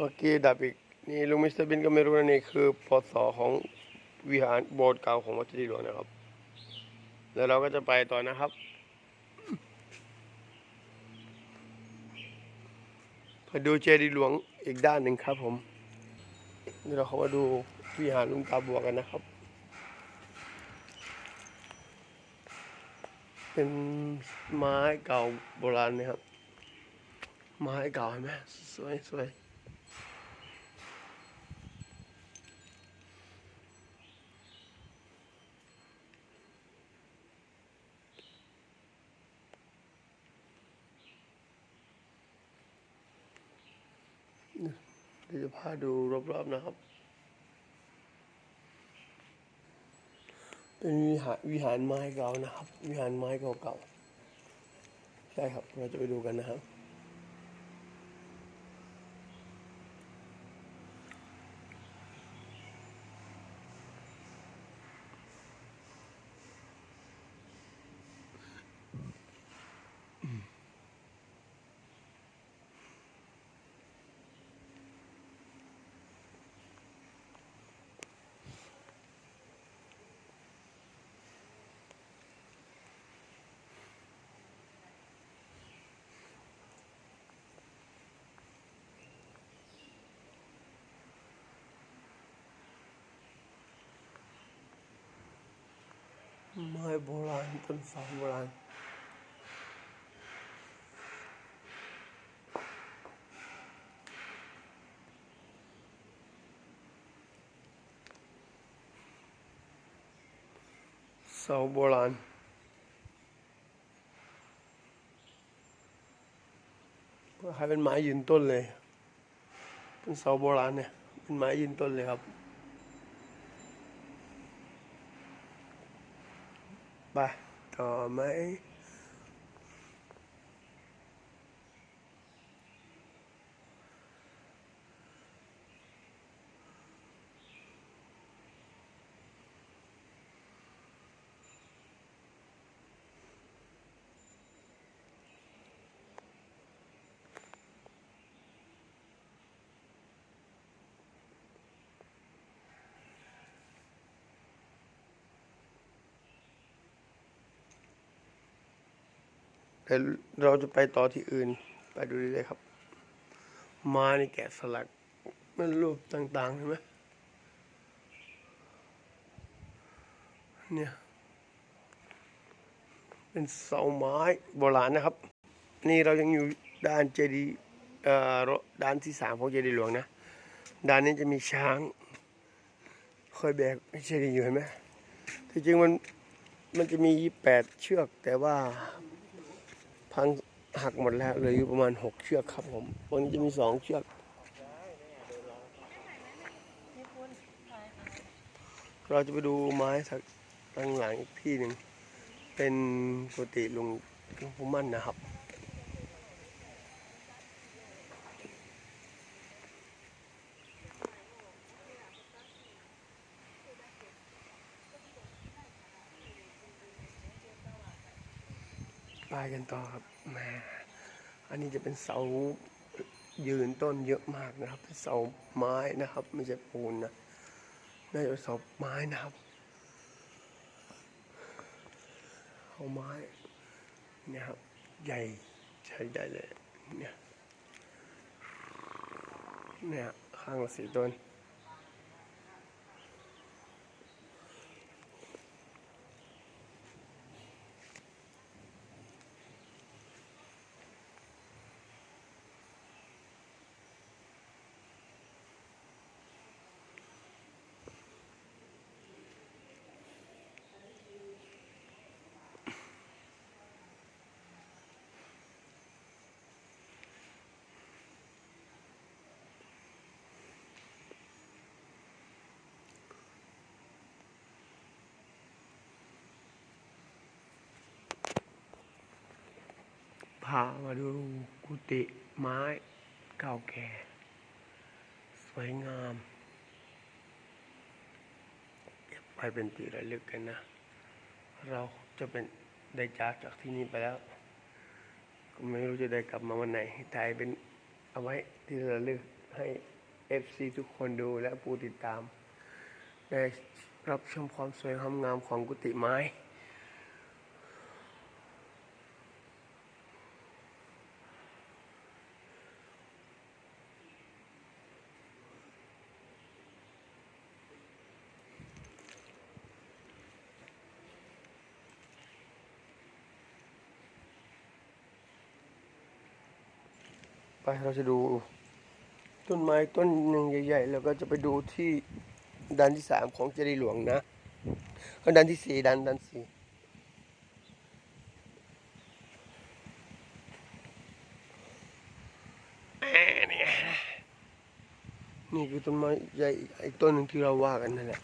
เมื่อกี้ดับอีกนี่ลุงมิสเตอร์บินก็ไม่รู้นะนี่คือปศของวิหารโบสถ์เก่าของวัดเจดีย์หลวงนะครับ แล้วเราก็จะไปต่อนะครับไปดูเจดีย์หลวงอีกด้านหนึ่งครับผมเดี๋ยวเราเข้ามาดูวิหารลุงตาบัวกันนะครับ เป็นไม้เก่าโบราณนะครับ ไม้เก่าเห็นไหมสวยสวย เดี๋ยวจะพาดูรอบๆนะครับ เป็นวิหารวิหารไม้เก่านะครับ วิหารไม้เก่าๆใช่ครับเราจะไปดูกันนะครับ ไม้โบราณต้นเสาโบราณเสาโบราณคล้เป็นไม้ยืนต้นเลย เป็นเสาโบราณเนี่ย เป็นไม้ยืนต้นเลยครับ ไปต่ อไหมเราจะไปต่อที่อื่น ไปดูดีเลยครับ มานี่แกะสลักมันรูปต่างๆเห็นไหมเนี่ย เป็นเสาไม้โบราณนะครับ นี่เรายังอยู่ด้านเจดีเอ่อด้านที่สามของเจดีหลวงนะ ด้านนี้จะมีช้างคอยแบกเจดีอยู่เห็นไหมที่จริงมันมันจะมีแปดเชือกแต่ว่า พังหักหมดแล้วเหลืออยู่ประมาณหกเชือกครับผมวันนี้จะมีสองเชือก เราจะไปดูไม้สักตั้งหลังอีกที่หนึ่ง เป็นกุฏิลุงลุงพุมั่นนะครับ ไปกันต่อครับแหมอันนี้จะเป็นเสายืนต้นเยอะมากนะครับเป็นเสาไม้นะครับ ไม่ใช่ปูนนะน่าจะเป็นเสาไม้นะครับเสาไม้เนี่ยครับใหญ่ใช้ได้เลยเนี่ยเนี่ยข้างละสี่ต้น พามาดูกุฏิไม้เก่าแก่ สวยงาม เก็บไว้เป็นที่ระลึกกันนะ เราจะเป็นได้จากจากที่นี่ไปแล้ว ก็ไม่รู้จะได้กลับมาวันไหนถ่ายเป็นเอาไว้ที่ระลึกให้ FC ทุกคนดูและผู้ติดตาม ได้รับชมความสวยความงามของกุฏิไม้ เราจะดูต้นไม้ต้นหนึ่งใหญ่ๆแล้วก็จะไปดูที่ด้านที่สามของเจดีย์หลวงนะก็ด้านที่สี่ด้านด้านสี่นี่นี่คือต้นไม้ใหญ่อีกต้นหนึ่งที่เราว่ากันนั่นแหละ